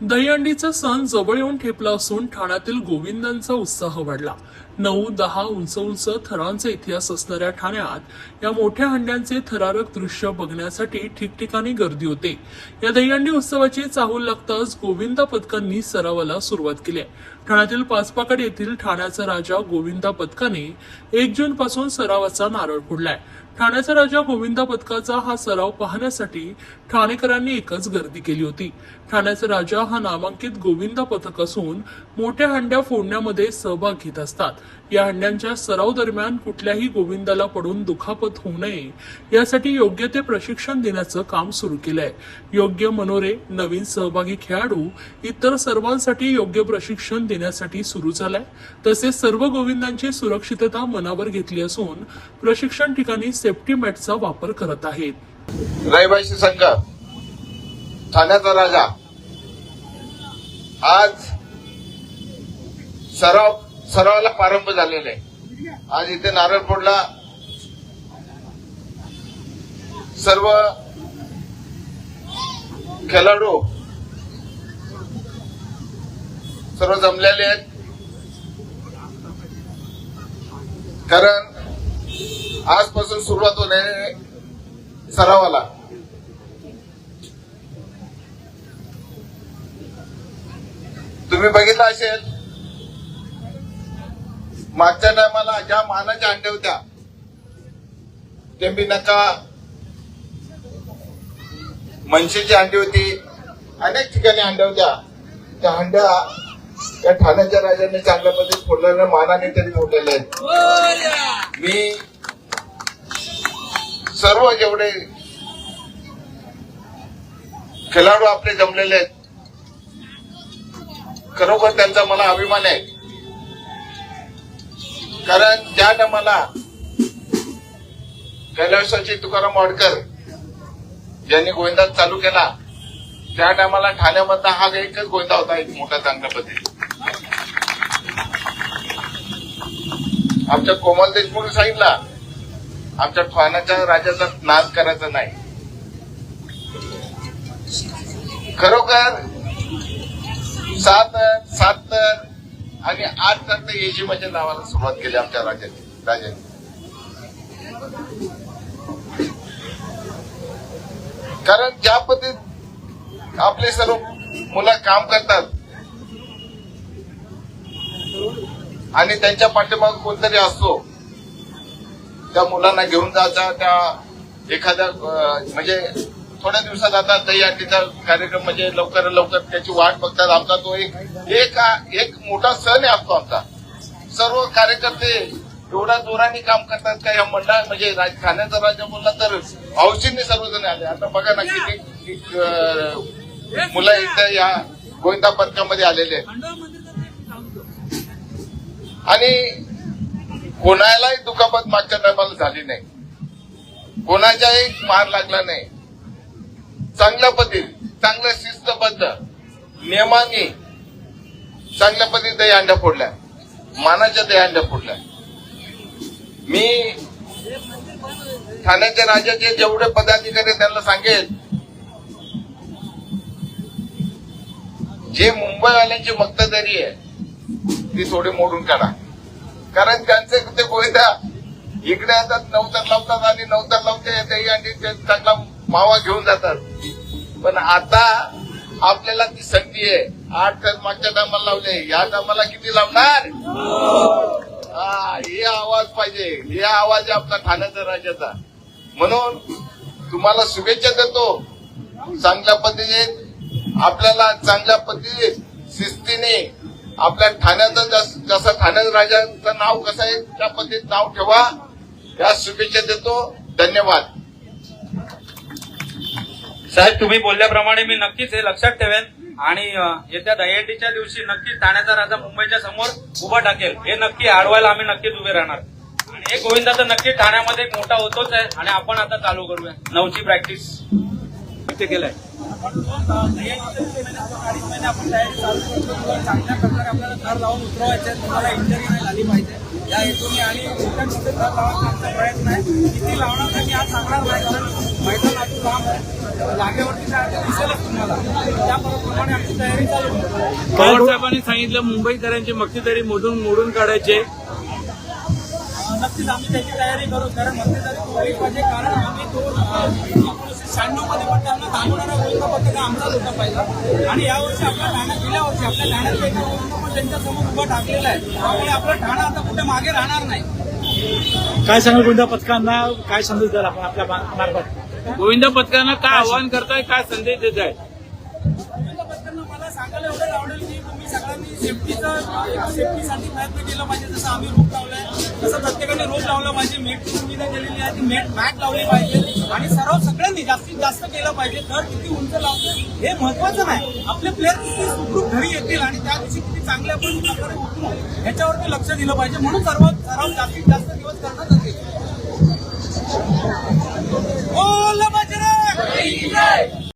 दहीहंडीचा सण जवळ येऊन ठेपला असून ठाण्यातील गोविंदांचा उत्साह वाढला. नऊ दहा उंच उंच थरांचा इतिहास असणाऱ्या ठाण्यात या मोठ्या हंड्यांचे थरारक दृश्य बघण्यासाठी ठिकठिकाणी गर्दी होते. या दहीहंडी उत्सवाची चाहूल लागताच गोविंदा पथकांनी सरावाला सुरुवात केली आहे. ठाण्यातील पाचपाकड येथील ठाण्याचा राजा गोविंदा पथकाने एक जून पासून सरावाचा नारळ फोडलाय. ठाण्याचा राजा गोविंदा पथकाचा हा सराव पाहण्यासाठी ठाणेकरांनी एकच गर्दी केली होती. ठाण्याचा राजा हा नामांकित गोविंदा पथक असून मोठ्या हंड्या फोडण्यामध्ये सहभाग घेत असतात. या हंड्यांच्या सराव दरम्यान कुठल्याही गोविंदाला पडून दुखापत होऊ नये. यासाठी योग्य ते प्रशिक्षण देण्याचं काम सुरू केलंय. योग्य मनोरे नवीन सहभागी खेळाडू इतर सर्वांसाठी योग्य प्रशिक्षण देण्यासाठी सुरू झालंय. तसेच सर्व गोविंदांची सुरक्षितता मनावर घेतली असून प्रशिक्षण ठिकाणी सेफ्टी मॅटचा वापर करत आहेत. रहिवासी संघ ठाण्याचा राजा आज सराव सरावाला प्रारंभ झालेला आहे. आज इथे नारळ फोडला सर्व खेळाडू सर्व जमलेले आहेत. कारण आजपासून सुरुवात होणे सरावाला. तुम्ही बघितलं असेल मागच्या टायमाला ज्या मानाच्या अंड्या होत्या मी नका मनशीची अंडी होती अनेक ठिकाणी अंड्या होत्या. त्या अंड्या त्या ठाण्याच्या राजाने चांगल्या पद्धतीने फोडलेल्या मानाने तरी फोडलेल्या आहेत. मी सर्व जेवढे खेळाडू आपले जमलेले आहेत खरोखर त्यांचा मला अभिमान आहे. कारण ज्या टायमाला कैलासाची तुकाराम वाडकर ज्यांनी गोविंदा चालू केला त्या टायमाला ठाण्यामधला हा एकच गोविंदा होता एक मोठा चांगला पद्धती आमच्या कोमल देशमुख सांगितला आमच्या ठाण्याच्या राजाचा नाश करायचा नाही. खरोखर सात सात आणि आज तर येजीमाच्या म्हणजे नावाला सुरुवात केली आमच्या राजाने राजाने कारण ज्या पद्धतीत आपले सर्व मुलं काम करतात आणि त्यांच्या पाठीमाग कोणतरी असतो त्या मुलांना घेऊन जायचा त्या एखाद्या म्हणजे थोड्या दिवसात आता दही अंडीचा कार्यक्रम म्हणजे लवकर लवकर त्याची वाट बघतात. आमचा तो एक एक एक मोठा सण आहे असतो आमचा. सर्व कार्यकर्ते एवढ्या जोराने काम करतात का या मंडळ म्हणजे राज- ठाण्याचा राजा बोलला तर हौशीने सर्वजण आले. आता बघा ना किती अं, मुलं इथं या गोविंदा पथकामध्ये आलेले आहेत. आणि कोणालाही दुखापत मागच्या टायमाला झाली नाही. कोणाच्याही मार लागला नाही. चांगल्या पद्धतीने चांगल्या शिस्तबद्ध नियमाने चांगल्या पद्धतीने दही अंड्या फोडल्या. मानाच्या दही अंड्या फोडल्या. मी ठाण्याच्या राजाचे जेवढे पदाधिकारी त्यांना सांगेल जे मुंबईवाल्यांची मक्तदारी आहे ती थोडी मोडून काढा. कारण त्यांचे ते गोविंदा इकडे येतात नवतर लावतात आणि नवतर लावते दही आणि ते चांगला मावा घेऊन जातात. पण आता आपल्याला ती संधी आहे. आठ तर मागच्या टायमाला लावले. या टायमाला किती लावणार? हा हे आवाज पाहिजे. हे आवाज आहे आपला ठाण्याचा राजाचा म्हणून तुम्हाला शुभेच्छा देतो. चांगल्या पद्धतीने आपल्याला चांगल्या पद्धतीने शिस्तीने आपल्या ठाण्याचं जस- जसं राजाचं नाव कसं आहे त्या पद्धतीत नाव ठेवा. या शुभेच्छा देतो. धन्यवाद. साहेब तुम्ही बोलल्याप्रमाणे मी नक्कीच हे लक्षात ठेवेन आणि येत्या दहीहंडीच्या दिवशी नक्कीच ठाण्याचा राजा मुंबईच्या समोर उभा टाकेल हे नक्की अडवायला आम्ही नक्कीच उभे राहणार. आणि हे गोविंदा तर नक्की ठाण्यामध्ये एक मोठा होतोच आहे आणि आपण आता चालू करूया. नऊची प्रॅक्टिस इथे केलंय? अडीच महिने आपण तयारी चालू करतो चांगल्या प्रकारे आपल्याला थर लावून उतरवायचे आहेत. तुम्हाला इंजरी नाही झाली पाहिजे. या हेतूने आणि प्रयत्न आहे. किती लावणार आज सांगणार नाही. कारण मैदान लांब आहे. जागेवरती दिसेलच तुम्हाला. त्याप्रमाणे आमची तयारी चालू पवार साहेबांनी सांगितलं मुंबईकरांची मक्तेदारी मोडून मोडून काढायचे नक्कीच आम्ही त्याची तयारी करू. कारण तोडली पाहिजे कारण आम्ही दोन शहाण्णवमध्ये पण त्यांना पथक आमचाच होता पहिला. आणि यावर्षी आपल्या ठाण्यात गेल्या वर्षी आपल्या ठाण्यात पण त्यांच्यासमोर उभं टाकलेला आहे. त्यामुळे आपलं ठाणं आता कुठे मागे राहणार नाही. काय सांगाल कोणत्या पथकांना काय संदेश द्याल आपण आपल्या मार्फत? गोविंद पथकांना काय आव्हान करताय काय संदेश देत आहे पथकांना मला सांगायला एवढंच आवडेल की तुम्ही सगळ्यांनी सेफ्टीचा सेफ्टीसाठी प्रयत्न केला पाहिजे जसं आम्ही रोप लावलाय तसं प्रत्येकाने रोप लावला पाहिजे मेटची सुविधा केलेली आहे ती मेट मॅट लावली पाहिजे आणि सराव सगळ्यांनी जास्तीत जास्त केलं पाहिजे तर किती उंच लावतोय हे महत्वाचं नाही. आपले प्लेअर किती सुखरूप घरी येतील आणि त्या दिवशी किती चांगल्या आपण प्रकारे उतरू ह्याच्यावरती लक्ष दिलं पाहिजे म्हणून सर्व सराव जास्तीत जास्त दिवस करणं गरजेचं Oh, la majorité!